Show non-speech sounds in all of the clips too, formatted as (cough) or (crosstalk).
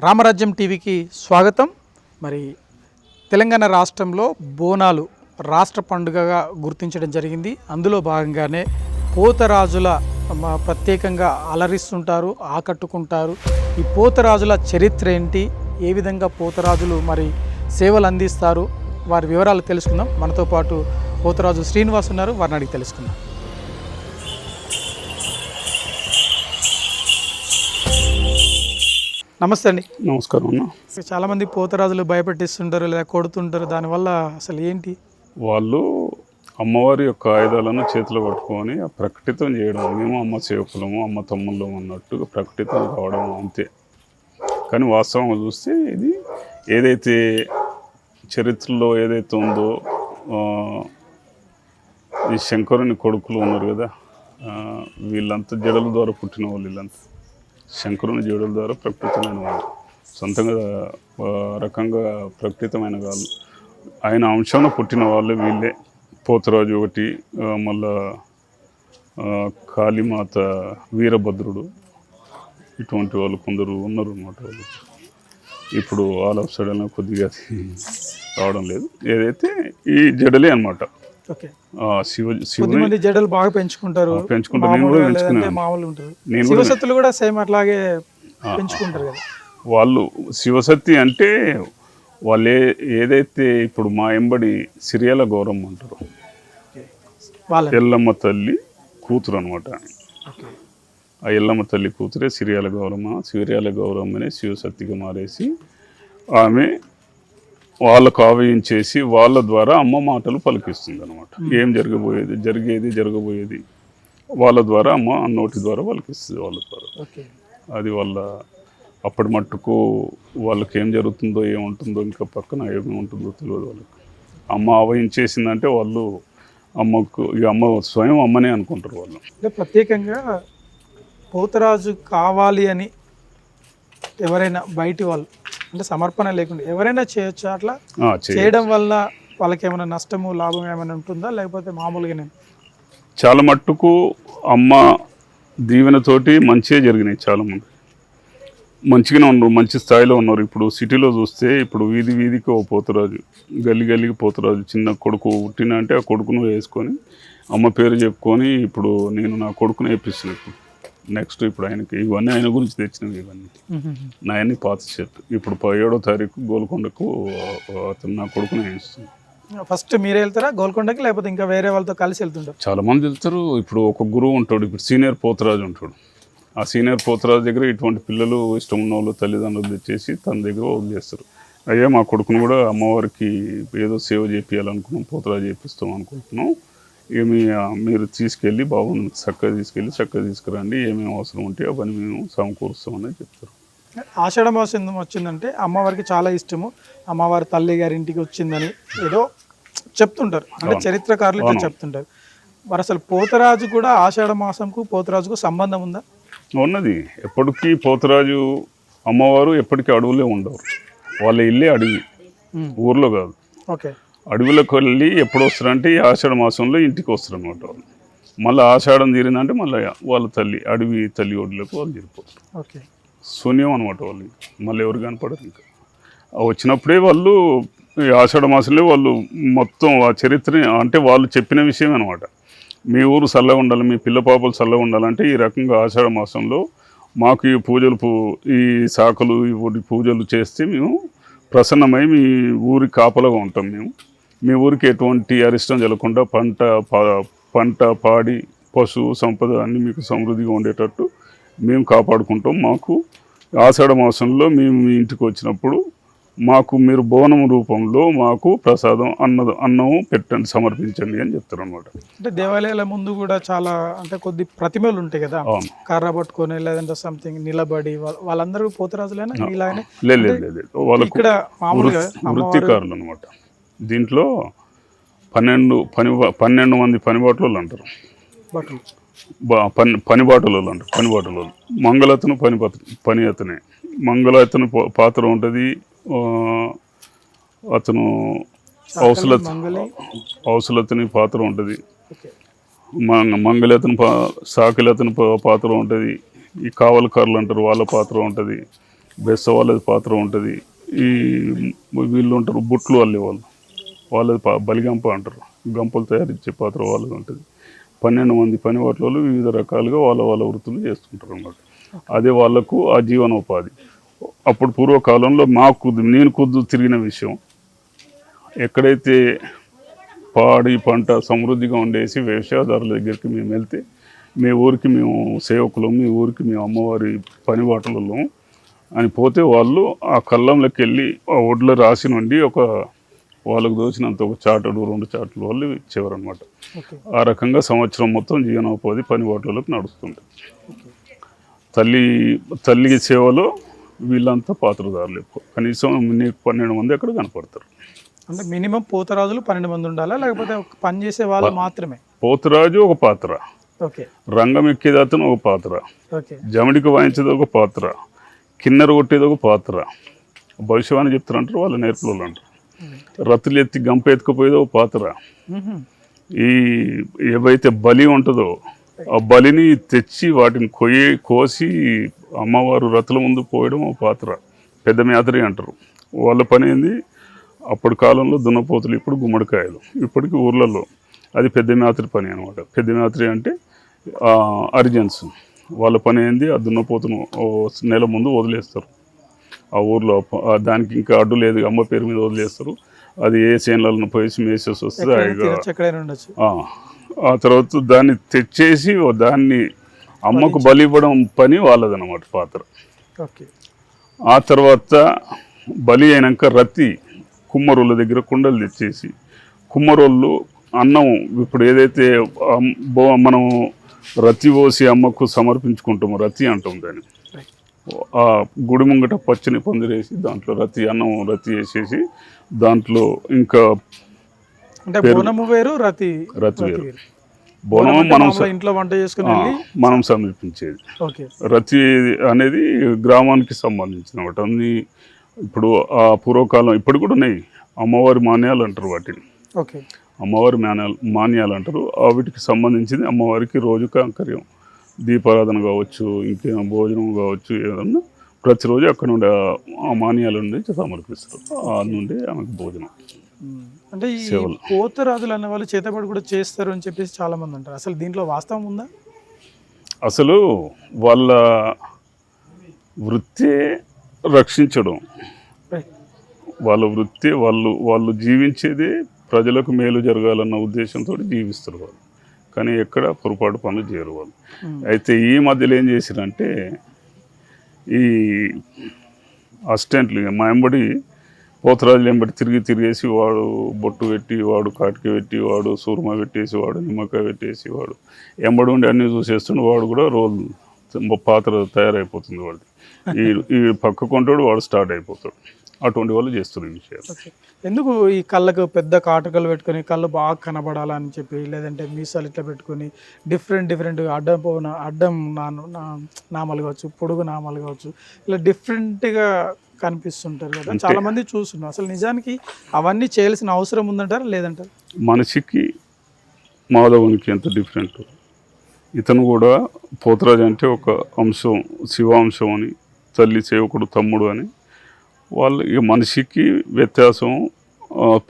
రామరాజ్యం టీవీకి స్వాగతం. మరి తెలంగాణ రాష్ట్రంలో బోనాలు రాష్ట్ర పండుగగా గుర్తించడం జరిగింది. అందులో భాగంగానే పోతరాజుల ప్రత్యేకంగా అలరిస్తుంటారు ఆకట్టుకుంటారు. ఈ పోతరాజుల చరిత్ర ఏంటి? ఏ విధంగా పోతరాజులు మరి సేవలు అందిస్తారు? వారి వివరాలు తెలుసుకుందాం. మనతో పాటు పోతరాజు శ్రీనివాస్ ఉన్నారు. వారిని అడిగి తెలుసుకుందాం. నమస్తే అండి. నమస్కారం అన్న. చాలా మంది పోతరాజులు భయపెట్టిస్తుంటారు లేదా కొడుతుంటారు దానివల్ల అసలు ఏంటి? వాళ్ళు అమ్మవారి యొక్క ఆయుధాలను చేతిలో పట్టుకొని ఆ ప్రకటితం చేయడం మేము అమ్మ సేవకులము అమ్మ తమ్ముళ్ళము అన్నట్టుగా ప్రకటితం కావడం అంతే. కానీ వాస్తవంగా చూస్తే ఇది ఏదైతే చరిత్రలో ఏదైతే ఉందో ఈ శంకరుని కొడుకులు ఉన్నారు కదా వీళ్ళంతా జడల ద్వారా పుట్టిన వాళ్ళు వీళ్ళంతా. శంకరుని జడల ద్వారా ప్రకటితమైన వాళ్ళు. సొంతంగా రకంగా ప్రకటితమైన వాళ్ళు. ఆయన అంశాన పుట్టిన వాళ్ళు వీళ్ళే. పోతరాజు ఒకటి మళ్ళా కాళీమాత వీరభద్రుడు. ఇటువంటి వాళ్ళు కొందరు ఉన్నారు అన్నమాట వాళ్ళు. ఇప్పుడు ఆల్ ఆఫ్ సడన్ కొద్దిగా అది రావడం లేదు. ఏదైతే ఈ జడలే అనమాట శివ శివుని జడలు బాగా పెంచుకుంటారు. పెంచుకుంటారు. నేను కూడా పెంచుకున్నాను. మామూలు నేను కూడా సేమ్ అట్లాగే పెంచుకుంటారు కదా. వాళ్ళు శివశక్తి అంటే వాళ్ళు ఏ- ఏదైతే ఇప్పుడు మా ఎంబడి సిరియాల గౌరవం అంటారు ఎల్లమ్మ తల్లి కూతురు అనమాట ఆ ఎల్లమ్మ తల్లి కూతురే సిరియాల గౌరమ్మ. సిరియాల గౌరమ్మ అనే శివశక్తిగా మారేసి ఆమె వాళ్ళకు ఆవయించేసి వాళ్ళ ద్వారా అమ్మ మాటలు పలికిస్తుంది అనమాట ఏం జరగబోయేది? జరిగేది జరగబోయేది? వాళ్ళ ద్వారా అమ్మ నోటి ద్వారా పలికిస్తుంది వాళ్ళ ద్వారా. ఓకే. అది వాళ్ళ అప్పటి మట్టుకు వాళ్ళకి ఏం జరుగుతుందో ఏముంటుందో ఇంకా పక్కన ఏమి ఉంటుందో తెలియదు వాళ్ళకి. అమ్మ ఆవహించేసిందంటే వాళ్ళు అమ్మకు ఇక అమ్మ స్వయం అమ్మనే అనుకుంటారు వాళ్ళు. అంటే ప్రత్యేకంగా పోతరాజు కావాలి అని ఎవరైనా బయటి వాళ్ళు అంటే సమర్పణ లేకుండా ఎవరైనా చేయొచ్చా అట్లా? చేయడం వల్ల వాళ్ళకి ఏమైనా నష్టము లాభం ఏమైనా ఉంటుందా? లేకపోతే మామూలుగానే? చాలా మట్టుకు అమ్మ దీవెనతోటి మంచిగా జరిగినాయి చాలా మంది. మంచిగానే ఉన్నారు మంచి స్థాయిలో ఉన్నారు. ఇప్పుడు సిటీలో చూస్తే ఇప్పుడు వీధి వీధికి ఓ పోతురాజు గల్లి గల్లికి పోతురాజు చిన్న కొడుకు పుట్టిన అంటే ఆ కొడుకును వేసుకొని అమ్మ పేరు చెప్పుకొని ఇప్పుడు నేను నా కొడుకుని వేపిస్తున్నాను నెక్స్ట్ ఇప్పుడు ఆయనకి ఇవన్నీ ఆయన గురించి తెచ్చినవి ఇవన్నీ. నా అన్ని పాత షర్ట్. ఇప్పుడు ఏడో తారీఖు గోల్కొండకు అతను నా కొడుకుని వేయిస్తుంది ఫస్ట్ మీరే వెళ్తారా గోల్కొండకి లేకపోతే ఇంకా వేరే వాళ్ళతో కలిసి వెళ్తుంటారు? చాలా మంది వెళ్తారు. ఇప్పుడు ఒక గురువు ఉంటాడు. ఇప్పుడు సీనియర్ పోతరాజు ఉంటాడు. ఆ సీనియర్ పోతరాజు దగ్గర ఇటువంటి పిల్లలు ఇష్టం ఉన్న వాళ్ళు తల్లిదండ్రులు తెచ్చేసి తన దగ్గర వదిలేస్తారు అయ్యా మా కొడుకును కూడా అమ్మవారికి ఏదో సేవ చేపియాలనుకున్నాం పోతరాజు చేపిస్తాం అనుకుంటున్నాం. ఏమి మీరు తీసుకెళ్ళి బాగుంది చక్కగా తీసుకెళ్ళి చక్కగా తీసుకురండి. ఏమేమి అవసరం ఉంటే అవన్నీ మేము సమకూరుస్తామని చెప్తారు. ఆషాఢ మాసం వచ్చిందంటే అమ్మవారికి చాలా ఇష్టము. అమ్మవారి తల్లి గారి ఇంటికి వచ్చిందని ఏదో చెప్తుంటారు. అంటే చరిత్రకారులు ఇట్లా చెప్తుంటారు. మరి అసలు పోతరాజు కూడా ఆషాఢ మాసంకు పోతరాజుకు సంబంధం ఉందా? ఉన్నది. ఎప్పటికీ పోతరాజు అమ్మవారు ఎప్పటికీ అడవులే ఉండవు వాళ్ళ ఇల్లే అడవి. ఊర్లో కాదు. ఓకే. అడవిలోకి వెళ్ళి ఎప్పుడు వస్తారంటే ఈ ఆషాఢ మాసంలో ఇంటికి వస్తారు అనమాట వాళ్ళు. మళ్ళీ ఆషాఢం తీరిందంటే మళ్ళీ వాళ్ళ తల్లి అడవి తల్లి ఒడిలోకి వాళ్ళు తీరిపోతారు ఓకే. శూన్యం అనమాట వాళ్ళు. మళ్ళీ ఎవరు కనపడరు ఇంకా. వచ్చినప్పుడే వాళ్ళు ఈ ఆషాఢ మాసంలో వాళ్ళు మొత్తం ఆ చరిత్రని అంటే వాళ్ళు చెప్పిన విషయం అనమాట మీ ఊరు చల్లగా ఉండాలి మీ పిల్ల పాపలు చల్లగా ఉండాలంటే ఈ రకంగా ఆషాఢ మాసంలో మాకు ఈ పూజలు పూ ఈ శాఖలు ఈ ఊరి పూజలు చేస్తే మేము ప్రసన్నమై మీ ఊరి కాపలాగా ఉంటాం మేము. మీ ఊరికి ఎటువంటి అరిష్టం జరగకుండా పంట పా- పంట పాడి పశువు సంపద అన్నీ మీకు సమృద్ధిగా ఉండేటట్టు మేము కాపాడుకుంటాం. మాకు ఆషాఢ మాసంలో మేము మీ ఇంటికి వచ్చినప్పుడు మాకు మీరు బోనం రూపంలో మాకు ప్రసాదం అన్న అన్నము పెట్టండి సమర్పించండి అని చెప్తారు అనమాట అంటే దేవాలయాల ముందు కూడా చాలా అంటే కొద్ది ప్రతిమలు ఉంటాయి కదా. కర్ర పట్టుకొని లేదంటే సంథింగ్ నిలబడి వాళ్ళ- వాళ్ళందరూ పోతరాజులైనా? ఇలానే లేదు లేదు. వాళ్ళకు ఇక్కడ మామూలుగా వృత్తి- వృత్తికారులు అనమాట దీంట్లో పన్నెండు పని పన్నెండు మంది పనిబాటులు అంటారు. పని పనిబాటులు అంటారు పనిబాటులు మంగళతను పని పని అతనే మంగళ అతను పా- పాత్ర ఉంటుంది అతను ఔసలత్ ఔసలతని పాత్ర ఉంటుంది. మంగళతను పా సాకిలతని పాత్ర ఉంటుంది. ఈ కావలకారులు అంటారు వాళ్ళ పాత్ర ఉంటుంది. బెస్స వాళ్ళది పాత్ర ఉంటుంది. ఈ వీళ్ళు ఉంటారు బుట్లు అల్లి వాళ్ళు. వాళ్ళది పా బలిగంప అంటారు. గంపలు తయారించే పాత్ర వాళ్ళది ఉంటుంది. పన్నెండు మంది పని వాటిలో వివిధ రకాలుగా వాళ్ళ వాళ్ళ వృత్తులు చేస్తుంటారు అన్నమాట అదే వాళ్ళకు ఆ జీవనోపాధి. అప్పుడు పూర్వకాలంలో మాకు నేను కొద్దు తిరిగిన విషయం. ఎక్కడైతే పాడి పంట సమృద్ధిగా ఉండేసి వ్యవసాయదారుల దగ్గరికి మేము వెళ్తే మీ ఊరికి మేము సేవకులం మీ ఊరికి మేము అమ్మవారి పని బాటలలో అని పోతే వాళ్ళు ఆ కళ్ళంలోకి వెళ్ళి ఆ ఒడ్ల రాసి నుండి ఒక వాళ్ళకు దోచినంత ఒక చాటడు రెండు చాటలు వాళ్ళు ఇచ్చేవారు అనమాట ఆ రకంగా సంవత్సరం మొత్తం జీవనోపాధి పని బాటలకు నడుస్తుంది. తల్లి తల్లి సేవలో వీళ్ళంతా పాత్రదారులు ఎక్కువ. కనీసం నీకు పన్నెండు మంది అక్కడ కనపడతారు. అంటే మినిమం పోతరాజులు పన్నెండు మంది ఉండాలా? లేకపోతే పని చేసే వాళ్ళు మాత్రమే? పోతురాజు ఒక పాత్ర. రంగం ఎక్కేది అతను ఒక పాత్ర. జమిడికి వాయించేది ఒక పాత్ర. కిన్నెర కొట్టేది ఒక పాత్ర. భవిష్యవాణి చెప్తారంటారు వాళ్ళ నేర్పులు అంటారు. రతులు ఎత్తి గంప ఎత్తుకుపోయేది ఒక పాత్ర. ఈ ఏవైతే బలి ఉంటుందో బలిని తెచ్చి వాటిని కొయ్యి కోసి అమ్మవారు రతుల ముందు పోయడం పాత్ర. పెద్ద మేతరి అంటారు. వాళ్ళ పని ఏంది? అప్పటి కాలంలో దున్నపోతులు ఇప్పుడు గుమ్మడికాయలు. ఇప్పటికి ఊర్లలో అది పెద్ద మేతరి పని అనమాట పెద్ద మేతరి అంటే అర్జెన్స్. వాళ్ళ పని ఏంది? ఆ దున్నపోతును నెల ముందు వదిలేస్తారు. ఆ ఊర్లో ఆ దానికి ఇంకా అడ్డు లేదు అమ్మ పేరు మీద వదిలేస్తారు. అది ఏ చేనులను పోయేసి మేసేసి వస్తుంది ఆ, తర్వాత దాన్ని తెచ్చేసి దాన్ని అమ్మకు బలి ఇవ్వడం పని వాళ్ళదన్నమాట పాత్ర. ఓకే. ఆ తర్వాత బలి అయినాక రతి కుమ్మరోళ్ళ దగ్గర కుండలు తెచ్చేసి కుమ్మరోళ్ళు అన్నం ఇప్పుడు ఏదైతే మనం రతి పోసి అమ్మకు సమర్పించుకుంటామో రతి అంటాం దాన్ని. ఆ గుడి ముంగట పచ్చని పందిరేసి దాంట్లో రతి అన్నం రతి వేసేసి దాంట్లో ఇంకా అంటే బోనము వేరు రతి రతి వేరు. బోనం మనం ఇంట్లో వంట చేసుకుని మనం సమర్పించేది ఓకే. రతి అనేది గ్రామానికి సంబంధించిన ఒకటి అన్ని ఇప్పుడు ఆ పూర్వకాలం ఇప్పుడు కూడా ఉన్నాయి. అమ్మవారి మాన్యాలు అంటారు వాటిని. ఓకే. అమ్మవారి మాన్యాలు మాన్యాలు అంటారు. వీటికి సంబంధించింది అమ్మవారికి రోజు కాంకర్యం దీపారాధన కావచ్చు ఇంకేమైనా భోజనం కావచ్చు ఏదన్నా ప్రతిరోజు అక్కడ నుండి ఆ- మాన్యాల నుండి సమర్పిస్తారు. ఆ నుండి ఆమెకు భోజనం. అంటే ఈ. పోతరాజులు అనే వాళ్ళు చేతబడి కూడా చేస్తారు అని చెప్పేసి చాలా మంది అంటారు. అసలు దీంట్లో వాస్తవం ఉందా? అసలు వాళ్ళ వృత్తే రక్షించడం. వాళ్ళ వృత్తి వాళ్ళు వాళ్ళు జీవించేదే ప్రజలకు మేలు జరగాలన్న ఉద్దేశంతో జీవిస్తారు వాళ్ళు. కానీ ఎక్కడ పొరపాటు పనులు చేయరు వాళ్ళు. మ్మ్. అయితే ఈ మధ్యలో ఏం చేసిరంటే ఈ అసిస్టెంట్లు మా ఎంబడి పోతరాజులు ఎంబడి తిరిగి తిరిగేసి వాడు బొట్టు పెట్టి వాడు కాటిక పెట్టి వాడు సూర్మ పెట్టేసి వాడు నిమ్మకాయ పెట్టేసి వాడు ఎంబడి ఉండి అన్నీ చూసేస్తుండే. వాడు కూడా రోల్ పాత్ర తయారైపోతుంది వాడిది. ఈ (laughs) ఈ పక్క కొంటాడు వాడు స్టార్ట్ అయిపోతాడు. అటువంటి వాళ్ళు చేస్తున్నారు ఈ విషయాలు. ఎందుకు ఈ కళ్ళకు పెద్ద కాటుకలు పెట్టుకొని కళ్ళు బాగా కనబడాలని చెప్పి లేదంటే మీసాలు ఇట్లా పెట్టుకొని డిఫరెంట్ డిఫరెంట్ అడ్డం అడ్డం నా- నామాలు కావచ్చు పొడుగు నామాలు కావచ్చు ఇలా డిఫరెంట్గా కనిపిస్తుంటారు కదా. చాలా మంది చూస్తున్నారు. అసలు నిజానికి అవన్నీ చేయాల్సిన అవసరం ఉందంటారా లేదంటారు? మనిషికి మాధవునికి ఎంత డిఫరెంట్ ఇతను కూడా పోతరాజు అంటే ఒక అంశం శివాంశం అని తల్లి సేవకుడు తమ్ముడు అని. వాళ్ళు ఇక మనిషికి వ్యత్యాసం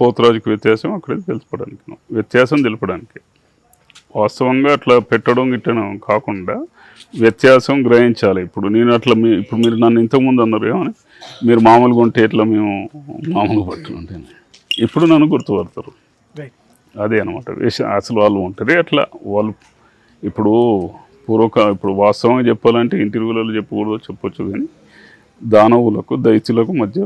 పోతరాజుకి వ్యత్యాసం అక్కడ తెలుపడానికి వ్యత్యాసం తెలపడానికి. వాస్తవంగా అట్లా పెట్టడం గిట్టడం కాకుండా వ్యత్యాసం గ్రహించాలి. ఇప్పుడు నేను అట్లా మీ ఇప్పుడు మీరు నన్ను ఇంతకుముందు అన్నారు ఏమని మీరు మామూలుగా ఉంటే ఎట్లా మేము మామూలుగా పట్టుకుంటే ఇప్పుడు నన్ను గుర్తుపడతారు. అదే అనమాట అసలు వాళ్ళు ఉంటారే అట్లా. వాళ్ళు ఇప్పుడు పూర్వక ఇప్పుడు వాస్తవంగా చెప్పాలంటే ఇంటర్వ్యూలలో చెప్పకూడదు చెప్పొచ్చు కానీ దానవులకు దైత్యులకు మధ్య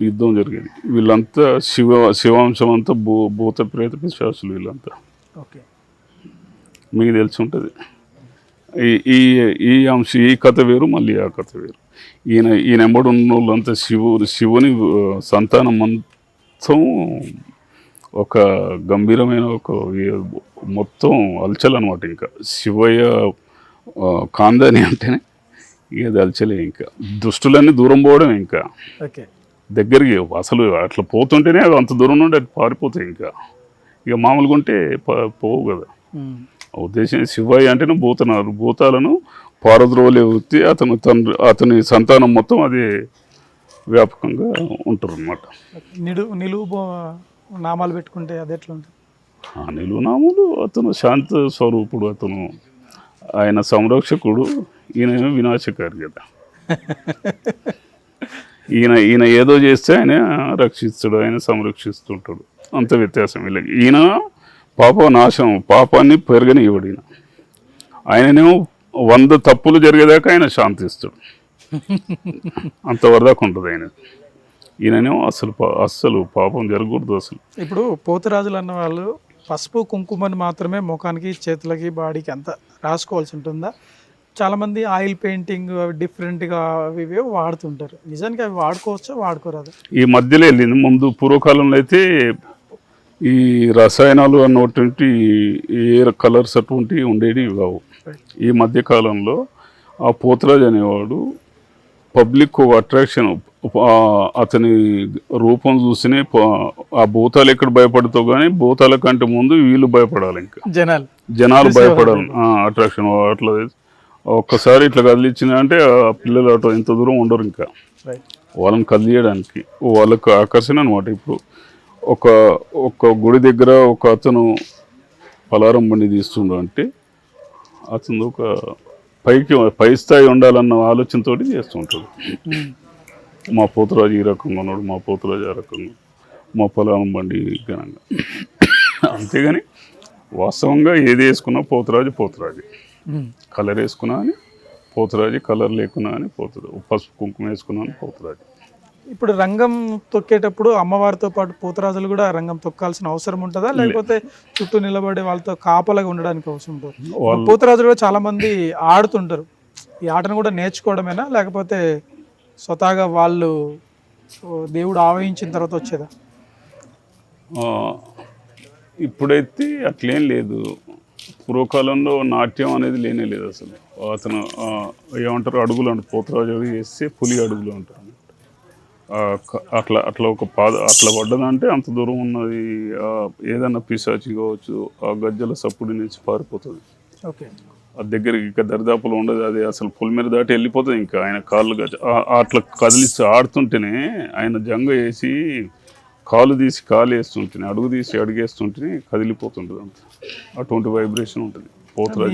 యుద్ధం జరిగేది. వీళ్ళంతా శివ శివాంశం అంతా భూ భూత ప్రేత పిశాసులు వీళ్ళంతా. ఓకే మీకు తెలిసి ఉంటుంది. ఈ ఈ ఈ అంశ ఈ కథ వేరు మళ్ళీ ఆ కథ వేరు. ఈయన ఈయన ఎంబడి ఉన్న వాళ్ళంతా శివుని ఆ, సంతానం మొత్తం ఒక గంభీరమైన ఒక మొత్తం అల్చల్ అనమాట ఇంకా. శివయ్య కాందని అంటేనే ఇక అది అల్చలే ఇంకా. దుష్టులన్నీ దూరం పోవడం ఇంకా. దగ్గరికి అసలు అట్లా పోతుంటేనే అంత దూరం నుండి అటు పారిపోతాయి ఇంకా. ఇక మామూలుగా ఉంటే పోవు కదా. ఉద్దేశం శివయ్య అంటేనే భూతనాలు. భూతాలను పారద్రోలే వృత్తి అతను తండ్రి అతని సంతానం మొత్తం అది వ్యాపకంగా ఉంటారు అనమాట నిడు నిలువు బో నామాలు పెట్టుకుంటే అది ఎట్లా ఉంటుంది? ఆ నిలునాములు అతను శాంత స్వరూపుడు అతను ఆయన సంరక్షకుడు ఈయన వినాశకారి కదా. ఈయన ఈయన ఏదో చేస్తే ఆయన రక్షిస్తాడు ఆయన సంరక్షిస్తుంటాడు. అంత వ్యత్యాసం వీళ్ళకి. ఈయన పాప నాశనం పాపాన్ని పెరగనివ్వడు ఈయన ఆయననేమో వంద తప్పులు జరిగేదాకా ఆయన శాంతిస్తాడు. అంతవరదాకా ఉంటుంది ఆయన. ఈయననేమో అసలు పా- అస్సలు పాపం జరగకూడదు అసలు. ఇప్పుడు పోతురాజులు అన్న వాళ్ళు పసుపు కుంకుమని మాత్రమే ముఖానికి చేతులకి బాడీకి అంతా రాసుకోవాల్సి ఉంటుందా? చాలామంది ఆయిల్ పెయింటింగ్ అవి డిఫరెంట్గా అవి ఇవే వాడుతుంటారు. నిజానికి అవి వాడుకోవచ్చా వాడుకోరాదు? ఈ మధ్యలో వెళ్ళింది. ముందు పూర్వకాలంలో అయితే ఈ రసాయనాలు అన్నటువంటి ఏ కలర్స్ అటువంటివి ఉండేవి కావు. ఈ మధ్య కాలంలో ఆ పోతరాజు అనేవాడు పబ్లిక్ అట్రాక్షన్ అతని రూపం చూసినే ఆ భూతాలు ఎక్కడ భయపడుతావు కానీ భూతాల కంటే ముందు వీళ్ళు భయపడాలి ఇంకా. జనాలు. జనాలు భయపడాలి. అట్రాక్షన్ అట్లా ఒక్కసారి ఇట్లా కదిలిచ్చింది అంటే ఆ పిల్లలు అటు ఇంత దూరం ఉండరు ఇంకా. వాళ్ళని కదిలియడానికి. వాళ్ళకు ఆకర్షణ అనమాట ఇప్పుడు. ఒక ఒక గుడి దగ్గర ఒక అతను పలారం బండి తీస్తుండు అంటే అతను ఒక పైకి పై స్థాయి ఉండాలన్న ఆలోచనతో చేస్తుంటాడు. మా పోతురాజు ఈ రకంగా ఉన్నాడు మా పోతురాజు ఆ రకంగా మా పొలం బండి ఘనంగా. అంతేగాని వాస్తవంగా ఏది వేసుకున్నా పోతురాజు పోతురాజు. కలర్ వేసుకున్నా అని పోతురాజు కలర్ లేకున్నా అని పోతురాజు పసుపు కుంకుమ వేసుకున్నా అని పోతురాజు. ఇప్పుడు రంగం తొక్కేటప్పుడు అమ్మవారితో పాటు పోతరాజులు కూడా రంగం తొక్కాల్సిన అవసరం ఉంటుందా? లేకపోతే చుట్టూ నిలబడి వాళ్ళతో కాపలాగా ఉండడానికి అవసరం ఉంటుంది? పోతరాజులు కూడా చాలా మంది ఆడుతుంటారు. ఈ ఆటను కూడా నేర్చుకోవడమేనా? లేకపోతే స్వతహాగా వాళ్ళు దేవుడు ఆవహించిన తర్వాత వచ్చేదా? ఇప్పుడైతే అట్లేం లేదు. పూర్వకాలంలో నాట్యం అనేది లేనే లేదు అసలు. అతను ఏమంటారు అడుగులు అంటారు పోతరాజు అడుగు వేస్తే పులి అడుగులు అంటారు. అట్లా అట్లా ఒక పాద అట్లా పడ్డదంటే అంత దూరం ఉన్నది ఆ, ఏదన్నా పిశాచి కావచ్చు ఆ గజ్జల సప్పుడు నుంచి పారిపోతుంది. ఓకే. ఆ దగ్గరికి ఇంకా దరిదాపులు ఉండదు అది అసలు పుల్ మీద దాటి వెళ్ళిపోతుంది ఇంకా. ఆయన కాళ్ళు అట్లా కదిలిస్తే ఆడుతుంటేనే ఆయన జంగ వేసి కాలు తీసి కాలు వేస్తుంటేనే అడుగు తీసి అడుగేస్తుంటేనే కదిలిపోతుంటుంది అంత. అటువంటి వైబ్రేషన్ ఉంటుంది.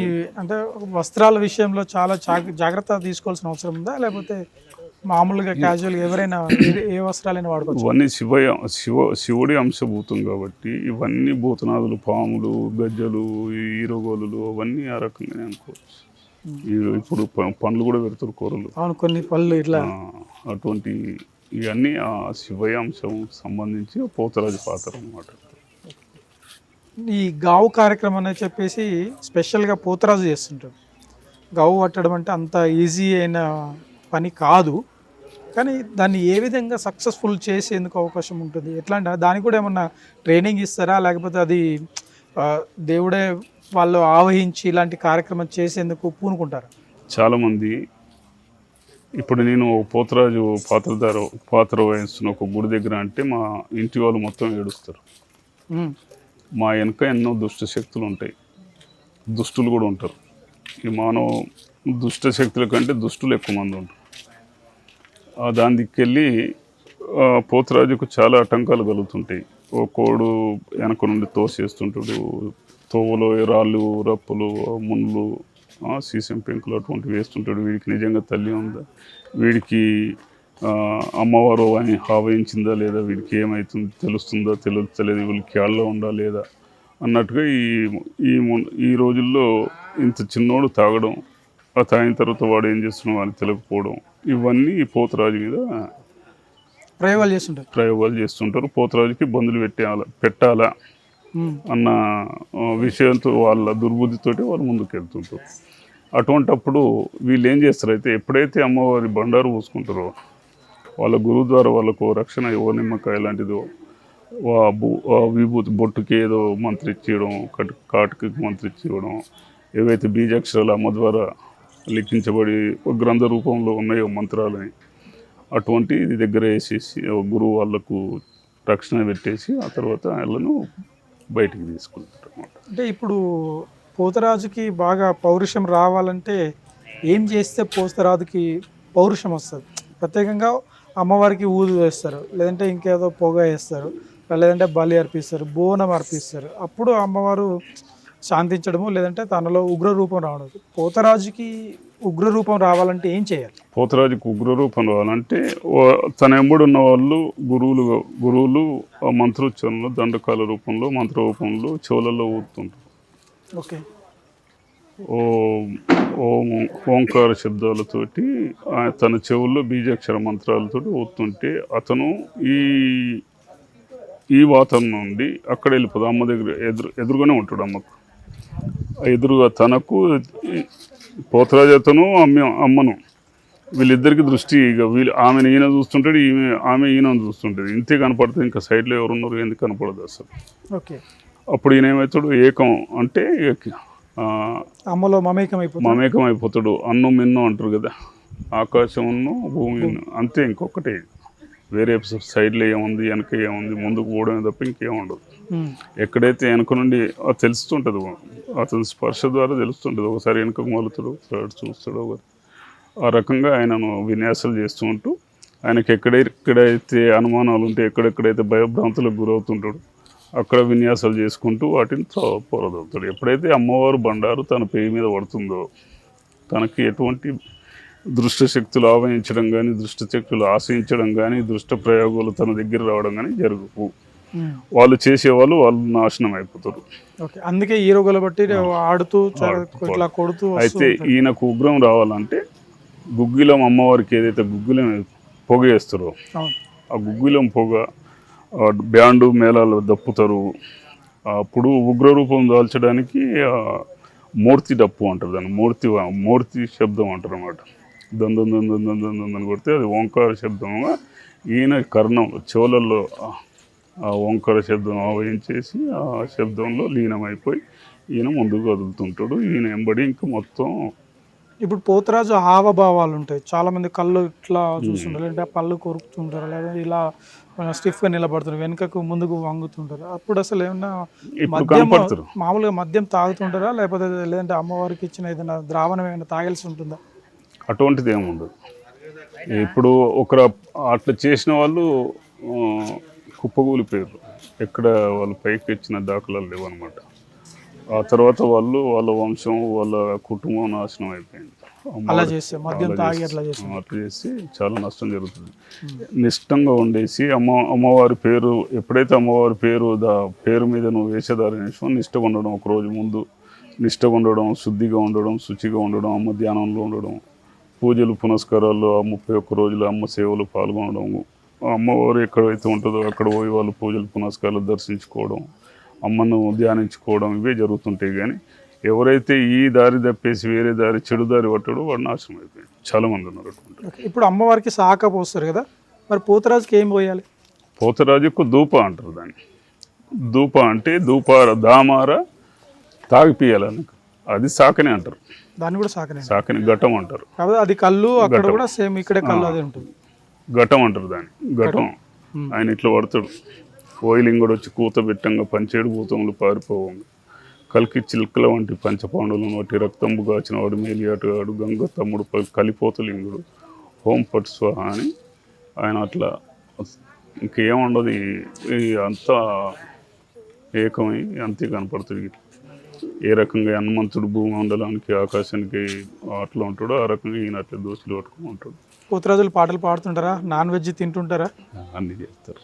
ఈ అంటే వస్త్రాల విషయంలో చాలా జాగ- జాగ్రత్త తీసుకోవాల్సిన అవసరం ఉందా? లేకపోతే మామూలుగా క్యాజువల్గా ఎవరైనా (clears throat) ఏ- వస్త్రాలైనా వాడుకోవచ్చు. ఇవన్నీ శివ శివ శివుడి అంశభూతం కాబట్టి ఇవన్నీ భూతనాదులు పాములు గజ్జలు ఈ ఈరగోలులు అవన్నీ ఆ రకంగానే అనుకోవచ్చు. ఈ- ఇప్పుడు పండ్లు కూడా పెడతారు కూరలు. అవును కొన్ని పళ్ళు ఇట్లా. అటువంటి ఇవన్నీ ఆ శివయ అంశం సంబంధించి పోతరాజు పాత్ర అనమాట ఈ గావు కార్యక్రమం అని చెప్పేసి స్పెషల్గా పోతరాజు చేస్తుంటాడు. గావు పట్టడం అంటే అంత ఈజీ అయిన పని కాదు. కానీ దాన్ని ఏ విధంగా సక్సెస్ఫుల్ చేసేందుకు అవకాశం ఉంటుంది? ఎట్లా అంటే దానికి కూడా ఏమన్నా ట్రైనింగ్ ఇస్తారా? లేకపోతే అది దేవుడే వాళ్ళు ఆవహించి ఇలాంటి కార్యక్రమం చేసేందుకు పూనుకుంటారా? చాలామంది ఇప్పుడు నేను పోతరాజు పాత్రధార పాత్ర వహిస్తున్న ఒక గుడి దగ్గర అంటే మా ఇంటి వాళ్ళు మొత్తం ఏడుస్తారు. మా వెనక ఎన్నో దుష్ట శక్తులు ఉంటాయి. దుష్టులు కూడా ఉంటారు. ఈ మానవ దుష్ట శక్తుల కంటే దుష్టులు ఎక్కువ మంది ఉంటారు. దాని దిక్కెళ్ళి పోతురాజుకు చాలా ఆటంకాలు కలుగుతుంటాయి. ఓ కోడు వెనక నుండి తోసేస్తుంటాడు. తోవలో రాళ్ళు రప్పులు ముళ్ళు సీసం పెంకులు అటువంటివి వేస్తుంటాడు. వీడికి నిజంగా తల్లి ఉందా? వీడికి అమ్మవారు అని ఆవహించిందా లేదా? వీడికి ఏమవుతుంది తెలుస్తుందా? తెలుస్తలేదు. వీళ్ళకి క్యాళ్ళలో ఉందా లేదా? అన్నట్టుగా ఈ ఈ ఈ రోజుల్లో ఇంత చిన్నోడు తాగడం ఆ తాగిన తర్వాత వాడు ఏం చేస్తున్నావు అని తెలియకపోవడం ఇవన్నీ పోతరాజు మీద ప్రయోగాలు చేస్తుంటారు. ప్రయోగాలు చేస్తుంటారు. పోతరాజుకి బంధులు పెట్టాలా పెట్టాలా అన్న విషయంతో వాళ్ళ దుర్బుద్ధితోటి వాళ్ళు ముందుకు వెళ్తుంటారు అటువంటప్పుడు వీళ్ళు ఏం చేస్తారు అయితే ఎప్పుడైతే అమ్మవారి బండారు పూసుకుంటారో వాళ్ళ గురువు ద్వారా వాళ్ళకు రక్షణ ఓ నిమ్మకాయ లాంటిదో ఆ విభూతి బొట్టుకి ఏదో మంత్రి ఇచ్చేయడం కట్ కాటుకి మంత్రి ఇచ్చేయడం ఏవైతే బీజాక్షరాలు అమ్మ ద్వారా లిఖించబడి ఒక గ్రంథ రూపంలో ఉన్నాయో మంత్రాలని. అటువంటి ఇది దగ్గర వేసేసి గురువు వాళ్ళకు రక్షణ పెట్టేసి ఆ తర్వాత వాళ్ళను బయటికి తీసుకుంటారు అనమాట అంటే ఇప్పుడు పోతరాజుకి బాగా పౌరుషం రావాలంటే ఏం చేస్తే పోతరాజుకి పౌరుషం వస్తుంది? ప్రత్యేకంగా అమ్మవారికి ఊదు వేస్తారు లేదంటే ఇంకేదో పొగ వేస్తారు లేదంటే బలి అర్పిస్తారు బోనం అర్పిస్తారు. అప్పుడు అమ్మవారు శాంతించడము లేదంటే తనలో ఉగ్ర రూపం రావడం. పోతరాజుకి ఉగ్ర రూపం రావాలంటే ఏం చేయాలి? పోతరాజుకు ఉగ్ర రూపం రావాలంటే తన ఎంబడున్న వాళ్ళు గురువులు గురువులు ఆ మంత్రోచ్చరణలు దండకాల రూపంలో మంత్ర రూపంలో చెవులలో ఊదుతుంటారు. ఓకే. ఓ ఓం ఓంకార శబ్దాలతోటి తన చెవుల్లో బీజాక్షర మంత్రాలతోటి ఊతుంటే అతను ఈ ఈ వాతావరణం నుండి అక్కడ వెళ్ళిపోదు అమ్మ దగ్గర ఎదురు ఎదురుగానే ఉంటాడు అమ్మకు. ఎదురుగా తనకు ఈ పోతరాజు అతను అమ్మ అమ్మను. వీళ్ళిద్దరికి దృష్టి ఇక వీళ్ళు ఆమెను ఈయన చూస్తుంటాడు ఈమె ఆమె ఈయన చూస్తుంటుంది ఇంతే కనపడుతుంది. ఇంకా సైడ్లో ఎవరున్నారు? ఎందుకు కనపడదు అసలు? ఓకే. అప్పుడు ఈయన ఏమవుతాడు? ఏకం అంటే అమ్మలో మమేకం మమేకం అయిపోతాడు. అన్ను మిన్ను అంటారు కదా. ఆకాశమును భూమి అంతే ఇంకొకటి. వేరే సైడ్లో ఏముంది వెనక ఏముంది ముందుకు పోవడమే తప్ప ఇంకేం ఉండదు. ఎక్కడైతే వెనక నుండి తెలుస్తుంటుంది అతని స్పర్శ ద్వారా తెలుస్తుంటుంది. ఒకసారి వెనకకు మొలుతాడు ఒకసారి చూస్తాడు ఒకరు ఆ రకంగా ఆయనను విన్యాసాలు చేస్తూ ఉంటూ ఆయనకి ఎక్కడెక్కడైతే అనుమానాలు ఉంటే ఎక్కడెక్కడైతే భయభ్రాంతులకు గురవుతుంటాడు అక్కడ విన్యాసాలు చేసుకుంటూ వాటిని పొరదవుతాడు ఎప్పుడైతే అమ్మవారు బండారు తన పేరు మీద పడుతుందో తనకి ఎటువంటి దృష్ట శక్తులు ఆవహించడం కానీ దృష్ట శక్తులు ఆశయించడం కానీ దృష్ట ప్రయోగాలు తన దగ్గర రావడం కానీ జరుగువు. వాళ్ళు చేసేవాళ్ళు వాళ్ళు నాశనం అయిపోతారు. అందుకే హీరో బట్టి ఆడుతూ ఇట్లా కొడుతూ అయితే ఈయనకు ఉగ్రం రావాలంటే గుగ్గిలం అమ్మవారికి ఏదైతే గుగ్గిలం పొగ వేస్తారో ఆ గుగ్గిలం పొగ బ్యాండు మేళాలు దప్పుతారు. అప్పుడు ఉగ్ర రూపం దాల్చడానికి మూర్తి డప్పు అంటారు దాన్ని. మూర్తి మూర్తి శబ్దం అంటారు అనమాట దందం దందం కొడితే అది ఓంకార శబ్దంగా ఈయన కర్ణం చెవులలో ఆ- ఓంకార శబ్దం ఆవహించేసి ఆ శబ్దంలో లీనమైపోయి ఈయన ముందుకు కదులుతుంటాడు ఈయన ఎంబడి ఇంకా మొత్తం ఇప్పుడు పోతరాజు హావభావాలు ఉంటాయి. చాలా మంది కళ్ళు ఇట్లా చూస్తుంటారు. లేదంటే పళ్ళు కొరుకుతుంటారు. లేదా ఇలా స్టిఫ్గా నిలబడుతుంటారు. వెనుకకు ముందుకు వంగుతుంటారు. అప్పుడు అసలు ఏమన్నా మద్యం మామూలుగా మద్యం తాగుతుంటారా? లేకపోతే లేదంటే అమ్మవారికి ఇచ్చిన ఏదైనా ద్రావణం ఏమైనా తాగాల్సి ఉంటుందా? అటువంటిది ఏమి ఉండదు ఇప్పుడు ఒకరు అట్లా చేసిన వాళ్ళు కుప్పగూలిపోయారు ఎక్కడ వాళ్ళు పైకి ఇచ్చిన దాఖలాలు లేవు అనమాట ఆ తర్వాత వాళ్ళు వాళ్ళ వంశం వాళ్ళ కుటుంబం నాశనం అయిపోయింది. అలా చేసి- అట్లా చేసి చాలా నష్టం జరుగుతుంది. నిష్టంగా ఉండేసి అమ్మ అమ్మవారి పేరు ఎప్పుడైతే అమ్మవారి పేరు దా పేరు మీద నువ్వు వేషధారణ చేసావు నిష్టగా ఉండడం ఒక రోజు ముందు నిష్టగా ఉండడం శుద్ధిగా ఉండడం శుచిగా ఉండడం అమ్మ ధ్యానంలో ఉండడం పూజలు పునస్కారాల్లో ఆ ముప్పై ఒక్క రోజులు అమ్మ సేవలు పాల్గొనడం ఆ అమ్మవారు ఎక్కడైతే ఉంటుందో అక్కడ పోయి వాళ్ళు పూజలు పునస్కారాలు దర్శించుకోవడం అమ్మను ధ్యానించుకోవడం ఇవే జరుగుతుంటాయి. కానీ ఎవరైతే ఈ దారి తప్పేసి వేరే దారి చెడు దారి పట్టడో వాడు నాశనం అయిపోయాడు. చాలా మంది ఉన్నారు అటువంటి. ఇప్పుడు అమ్మవారికి శాఖ పోస్తారు కదా మరి పోతరాజుకి ఏం పోయాలి? పోతరాజుకు ధూప అంటారు దాన్ని. ధూప అంటే ధూపార దామార తాగిపియాలని అది సాకని అంటారు. దాన్ని కూడా శాఖనే సాకని ఘటం అంటారు. కాబట్టి అది కళ్ళు అక్కడ కూడా సేమ్ ఇక్కడే కళ్ళు అదే ఉంటుంది. ఘటం అంటారు దాన్ని. ఘటం. ఆయన ఇట్లా పడతాడు. ఓయిలింగుడు వచ్చి కూత పెట్టంగా పంచేడు భూతములు పారిపోవంగా. కలికి చిల్కల వంటి పంచపాండులను వంటి రక్తంబు గాచిన వాడు మేలియాటుగాడు గంగ తమ్ముడు కలిపోతలింగుడు. హోం పట్ స్వాహ అని ఆయన అట్లా ఇంకేముండదు. అంతా ఏకమై అంతే కనపడుతుంది. ఏ రకంగా హనుమంతుడు భూమండలానికి ఆకాశానికి అట్లా ఉంటాడో ఆ రకంగా ఈయన అట్లా దోషులు పట్టుకుని ఉంటాడు పోతరాజులు పాటలు పాడుతుంటారా? Non veg తింటుంటారా? అన్ని చేస్తారు.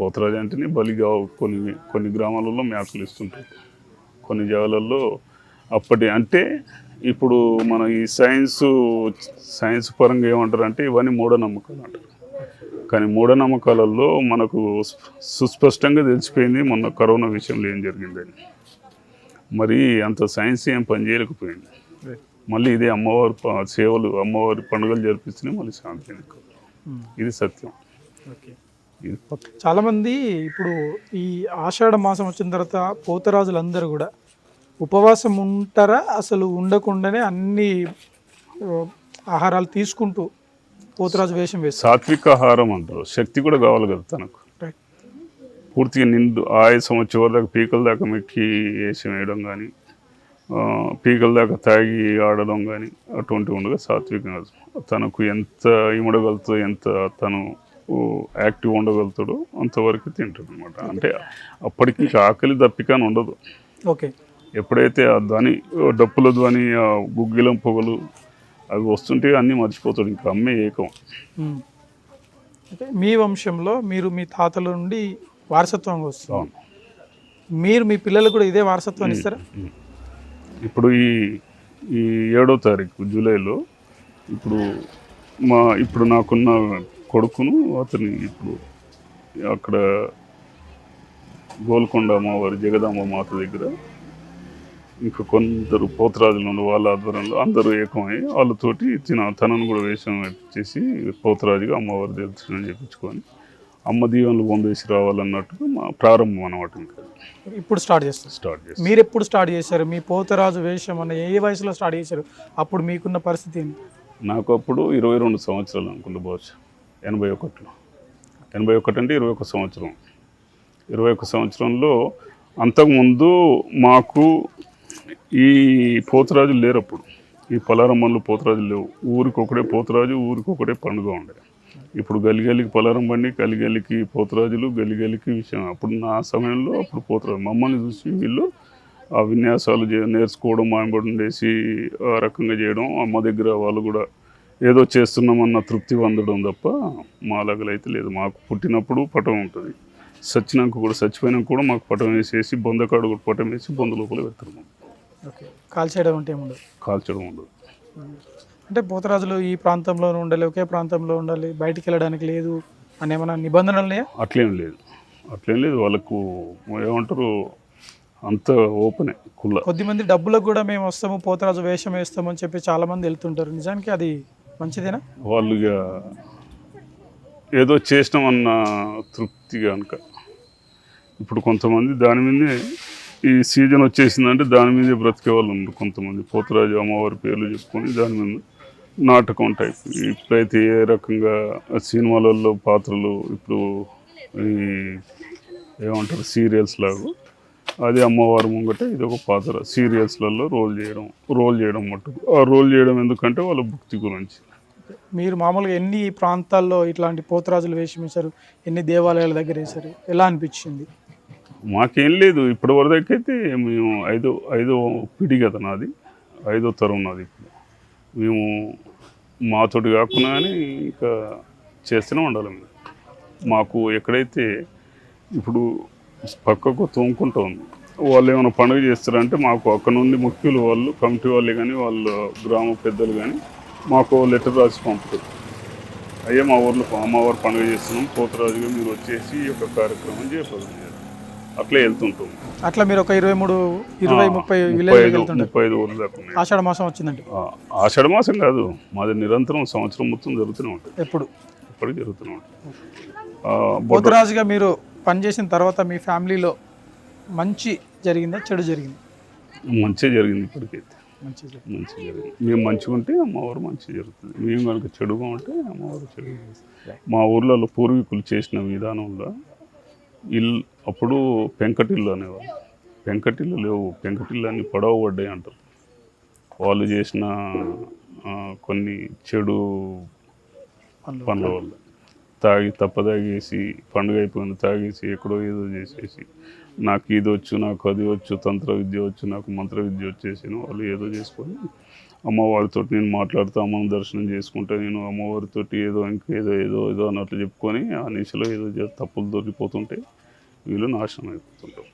పోతరాజు అంటేనే బలిగా కొన్ని కొన్ని గ్రామాలలో మేకలు ఇస్తుంటారు. కొన్ని జాగాలలో అప్పటి అంటే ఇప్పుడు మన ఈ సైన్స్ సైన్స్ పరంగా ఏమంటారు అంటే ఇవన్నీ మూఢనమ్మకాలు అంటారు. కానీ మూఢనమ్మకాలలో మనకు సుస్పష్టంగా తెలిసిపోయింది మొన్న కరోనా విషయంలో ఏం జరిగిందని. మరి అంత సైన్స్ ఏం పనిచేయలేకపోయింది మళ్ళీ ఇదే అమ్మవారి సేవలు అమ్మవారి పండుగలు జరిపిస్తేనే మళ్ళీ శాంతి. ఇది సత్యం. ఓకే. ఇది పక్క చాలా మంది ఇప్పుడు ఈ ఆషాఢ మాసం వచ్చిన తర్వాత పోతరాజులందరూ కూడా ఉపవాసం ఉంటారా? అసలు ఉండకుండానే అన్ని ఆహారాలు తీసుకుంటూ పోతరాజు వేషం వేస్తారు. సాత్విక ఆహారం అంటారు. శక్తి కూడా కావాలి కదా తనకు. పూర్తిగా నిండు ఆయాసం వచ్చే వరకు పీకల దాకా మెక్కి వేసి వేయడం కానీ పీకల దాకా తాగి ఆడడం కానీ అటువంటివి ఉండగా సాత్వికంగా తనకు ఎంత ఇమడగలుగుతుందో ఎంత తను యాక్టివ్ ఉండగలుగుతాడో అంతవరకు తింటాడు అనమాట అంటే అప్పటికి ఆకలి దప్పిక అని ఉండదు. ఓకే. ఎప్పుడైతే ఆ ధ్వని డప్పుల ధ్వని ఆ గుగ్గిలం పొగలు అవి వస్తుంటే అన్నీ మర్చిపోతాడు. ఇంకా అమ్మే ఏకం. అయితే మీ వంశంలో మీరు మీ తాతల నుండి వారసత్వంగా వస్తుంది. మీరు మీ పిల్లలకు కూడా ఇదే వారసత్వాన్ని ఇస్తారా? ఇప్పుడు ఈ ఈ ఏడో తారీఖు జూలైలో ఇప్పుడు మా ఇప్పుడు నాకున్న కొడుకును అతని ఇప్పుడు అక్కడ గోల్కొండ అమ్మవారి జగదాంబ మాత దగ్గర ఇంకా కొందరు పోతరాజులు వాళ్ళ ఆధ్వర్యంలో అందరూ ఏకమై వాళ్ళతోటి తిన తనను కూడా వేషం చేసి పోతరాజుగా అమ్మవారి దర్శనం చేయించుకొని అమ్మ దీవెనలు పొందేసి రావాలన్నట్టుగా మా ప్రారంభం అనమాట ఇంకా. ఇప్పుడు స్టార్ట్ చేస్తారు. స్టార్ట్ చేసి మీరు ఎప్పుడు స్టార్ట్ చేశారు? మీ పోతరాజు వేషం అన్న ఏ వయసులో స్టార్ట్ చేశారు? అప్పుడు మీకున్న పరిస్థితి ఏంటి నాకు అప్పుడు ఇరవై రెండు సంవత్సరాలు అనుకుంటా బహుశా. ఎనభై ఒకటిలో. ఎనభై ఒకటి అంటే ఇరవై ఒక సంవత్సరం. ఇరవై ఒక సంవత్సరంలో అంతకుముందు మాకు ఈ పోతురాజులు లేరు అప్పుడు ఈ పలారమ్మలు పోతురాజులు లేవు. ఊరికి ఒకడే పోతురాజు ఊరికి ఒకటే పండుగ ఉండే ఇప్పుడు గలిగలికి పలారం బండి గలిగలికి పోతురాజులు గలిగలికి విషయం. అప్పుడు నా సమయంలో అప్పుడు పోతురాజు మమ్మల్ని చూసి వీళ్ళు ఆ విన్యాసాలు నేర్చుకోవడం మాయబడి ఉండేసి ఆ రకంగా చేయడం అమ్మ దగ్గర వాళ్ళు కూడా ఏదో చేస్తున్నామన్న తృప్తి పొందడం తప్ప మా అయితే లేదు. మాకు పుట్టినప్పుడు పటం ఉంటుంది. సచ్చినాక కూడా చచ్చిపోయినాక కూడా మాకు పటం వేసేసి బొందకాడు కూడా పటం వేసి బొంద లోపల పెడతారు ఓకే. కాల్ చేయడం అంటే ఏముండదు? కాల్చడం ఉండదు. అంటే పోతరాజులు ఈ ప్రాంతంలో ఉండాలి ఒకే ప్రాంతంలో ఉండాలి బయటికి వెళ్ళడానికి లేదు అని ఏమైనా నిబంధనలు ఉన్నాయా? అట్లేం లేదు. అట్లేం లేదు. వాళ్ళకు ఏమంటారు అంత ఓపెనే కుల్ల కొద్దిమంది డబ్బులకు కూడా మేము వస్తాము పోతరాజు వేషం వేస్తాము అని చెప్పి చాలా మంది వెళ్తుంటారు. నిజానికి అది మంచిదేనా? వాళ్ళు ఇక ఏదో చేసినాం అన్న తృప్తి కనుక. ఇప్పుడు కొంతమంది దాని మీదే ఈ సీజన్ వచ్చేసిందంటే దాని మీదే బ్రతికే వాళ్ళు ఉన్నారు కొంతమంది. పోతురాజు అమ్మవారి పేర్లు చెప్పుకొని దాని మీద నాటకం టైప్ ఇప్పుడైతే ఏ రకంగా సినిమాలలో పాత్రలు ఇప్పుడు ఈ ఏమంటారు సీరియల్స్ లాగా అది అమ్మవారి ముంగట ఇది ఒక పాత్ర. సీరియల్స్లలో రోల్ చేయడం రోల్ చేయడం మట్టుకు ఆ రోల్ చేయడం ఎందుకంటే వాళ్ళ భక్తి గురించి. మీరు మామూలుగా ఎన్ని ప్రాంతాల్లో ఇట్లాంటి పోతరాజులు వేషం వేశారు ఎన్ని దేవాలయాల దగ్గర వేశారు ఎలా అనిపించింది? మాకేం లేదు. ఇప్పటి వరకు అయితే మేము ఐదో ఐదో పిడి కదా నాది ఐదో తరం నాది ఇప్పుడు. మేము మాతోటి కాకుండా కానీ ఇంకా చేస్తూనే ఉండాలి మేము. మాకు ఎక్కడైతే ఇప్పుడు పక్కకు తోముకుంటా ఉంది. వాళ్ళు ఏమైనా పండుగ చేస్తారంటే మాకు అక్కడ నుండి ముఖ్యులు వాళ్ళు కమిటీ వాళ్ళు కానీ వాళ్ళ గ్రామ పెద్దలు కానీ మాకు లెటర్ రాసి పంపుతారు. అయ్యే మా ఊర్లో అమ్మవారు పండుగ చేస్తున్నాం పోతరాజుగా మీరు వచ్చేసి ఈ యొక్క కార్యక్రమం చేయబోతుంది అట్లే వెళ్తుంటాం అట్లా మీరు ఒక ఇరవై మూడు ఇరవై ముప్పై ముప్పై ఐదు వెళ్తుంటారు. ముప్పై ఐదు ఊర్లు దాకా ఉన్నాయి ఆషాఢ మాసం వచ్చిందంటే ఆ, ఆషాఢ మాసం కాదు మాది నిరంతరం సంవత్సరం మొత్తం జరుగుతూనే ఉంటుంది. ఎప్పుడు? ఇప్పటికీ జరుగుతూనే ఉంటుంది. పోతరాజుగా మీరు పనిచేసిన తర్వాత మీ ఫ్యామిలీలో మంచి జరిగిందా చెడు జరిగింది? మంచిగా జరిగింది ఇప్పటికైతే. మంచి జరిగింది. మేము మంచిగా ఉంటే అమ్మవారు మంచిగా జరుగుతుంది. మేము కనుక చెడుగా ఉంటే అమ్మవారు చెడుగా. మా ఊర్లలో పూర్వీకులు చేసిన విధానంలో ఇల్లు అప్పుడు పెంకటిల్లు అనేవాళ్ళు. పెంకటిల్లు లేవు. పెంకటిల్లు అన్ని పడవ పడ్డాయి అంటారు. వాళ్ళు చేసిన కొన్ని చెడు పనులు. వల్ల. తాగి తప్పదాగేసి పండుగ అయిపోయింది తాగేసి ఎక్కడో ఏదో చేసేసి నాకు ఇది వచ్చు నాకు అది వచ్చు తంత్ర విద్య వచ్చు నాకు మంత్ర విద్య వచ్చేసి వాళ్ళు ఏదో చేసుకొని అమ్మవారితో నేను మాట్లాడుతూ అమ్మని దర్శనం చేసుకుంటే నేను అమ్మవారితోటి ఏదో ఇంకేదో ఏదో ఏదో అన్నట్లు చెప్పుకొని ఆ నిశలో ఏదో తప్పులు దొరికిపోతుంటే వీళ్ళు నాశనం అయిపోతుంటారు.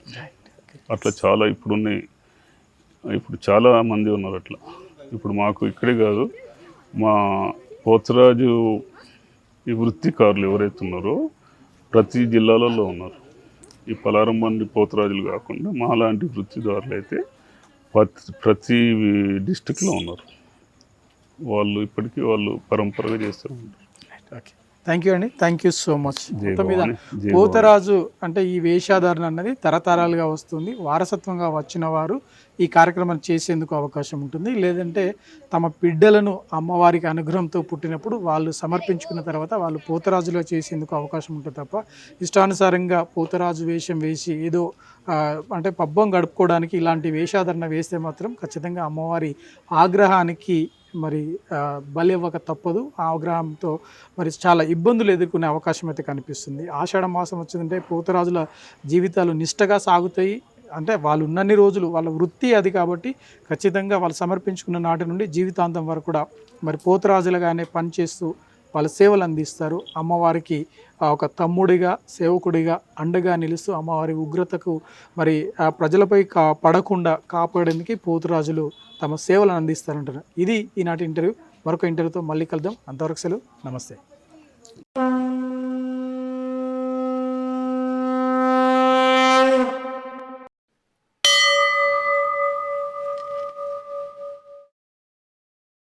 అట్లా చాలా ఇప్పుడు ఉన్నాయి ఇప్పుడు చాలా మంది ఉన్నారు అట్లా. ఇప్పుడు మాకు ఇక్కడే కాదు మా పోతరాజు ఈ వృత్తికారులు ఎవరైతే ఉన్నారో ప్రతి జిల్లాలలో ఉన్నారు. ఈ పలారం మంది పోతరాజులు కాకుండా మా లాంటి వృత్తిదారులు అయితే ప్రతి ప్రతి డిస్టిక్లో ఉన్నారు. వాళ్ళు ఇప్పటికీ వాళ్ళు పరంపరగా చేస్తూ ఉంటారు. ఓకే థ్యాంక్ యూ అండి థ్యాంక్ యూ సో మచ్ మొత్తం మీద పోతరాజు అంటే ఈ వేషాధారణ అన్నది తరతరాలుగా వస్తుంది. వారసత్వంగా వచ్చిన వారు ఈ కార్యక్రమాన్ని చేసేందుకు అవకాశం ఉంటుంది. లేదంటే తమ బిడ్డలను అమ్మవారికి అనుగ్రహంతో పుట్టినప్పుడు వాళ్ళు సమర్పించుకున్న తర్వాత వాళ్ళు పోతరాజులో చేసేందుకు అవకాశం ఉంటుంది తప్ప ఇష్టానుసారంగా పోతరాజు వేషం వేసి ఏదో అంటే పబ్బం గడుపుకోవడానికి ఇలాంటి వేషాధరణ వేస్తే మాత్రం ఖచ్చితంగా అమ్మవారి ఆగ్రహానికి మరి ఆ, బలి ఇవ్వక తప్పదు. ఆ ఆగ్రహంతో మరి చాలా ఇబ్బందులు ఎదుర్కొనే అవకాశం అయితే కనిపిస్తుంది. ఆషాఢ మాసం వచ్చిందంటే పోతరాజుల జీవితాలు నిష్టగా సాగుతాయి. అంటే వాళ్ళు ఉన్నన్ని రోజులు వాళ్ళ వృత్తి అది కాబట్టి ఖచ్చితంగా వాళ్ళు సమర్పించుకున్న నాటి నుండి జీవితాంతం వరకు కూడా మరి పోతరాజులుగానే పనిచేస్తూ వాళ్ళ సేవలు అందిస్తారు. అమ్మవారికి ఆ, ఒక తమ్ముడిగా సేవకుడిగా అండగా నిలుస్తూ అమ్మవారి ఉగ్రతకు మరి ఆ ప్రజలపై కా పడకుండా కాపాడేందుకు పోతురాజులు తమ సేవలను అందిస్తారంటారు ఇది ఈనాటి ఇంటర్వ్యూ. మరొక ఇంటర్వ్యూతో మళ్ళీ కలుద్దాం. అంతవరకు సెలవు. నమస్తే.